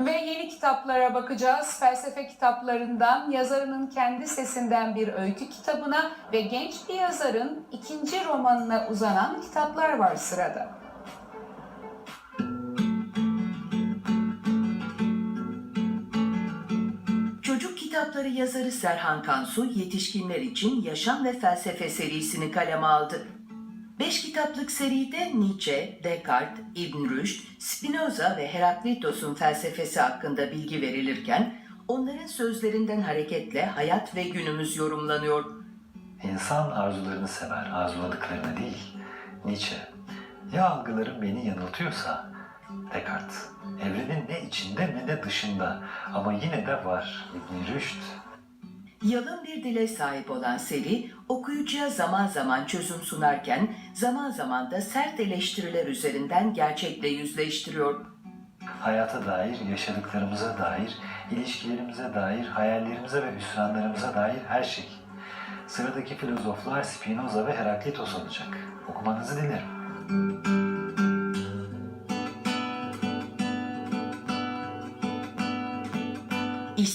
Ve yeni kitaplara bakacağız. Felsefe kitaplarından, yazarının kendi sesinden bir öykü kitabına ve genç bir yazarın ikinci romanına uzanan kitaplar var sırada. Çocuk kitapları yazarı Serhan Kansu yetişkinler için Yaşam ve Felsefe serisini kaleme aldı. Beş kitaplık seride Nietzsche, Descartes, İbn Rüşd, Spinoza ve Heraklitos'un felsefesi hakkında bilgi verilirken onların sözlerinden hareketle hayat ve günümüz yorumlanıyor. İnsan arzularını sever, arzuladıklarını değil. Nietzsche. Ya algılarım beni yanıltıyorsa? Descartes. Evrenin ne içinde ne de dışında ama yine de var. İbn Rüşd. Yalın bir dile sahip olan seri okuyucuya zaman zaman çözüm sunarken zaman zaman da sert eleştiriler üzerinden gerçekle yüzleştiriyor. Hayata dair, yaşadıklarımıza dair, ilişkilerimize dair, hayallerimize ve hüsranlarımıza dair her şey. Sıradaki filozoflar Spinoza ve Heraklitos olacak. Okumanızı dilerim. İş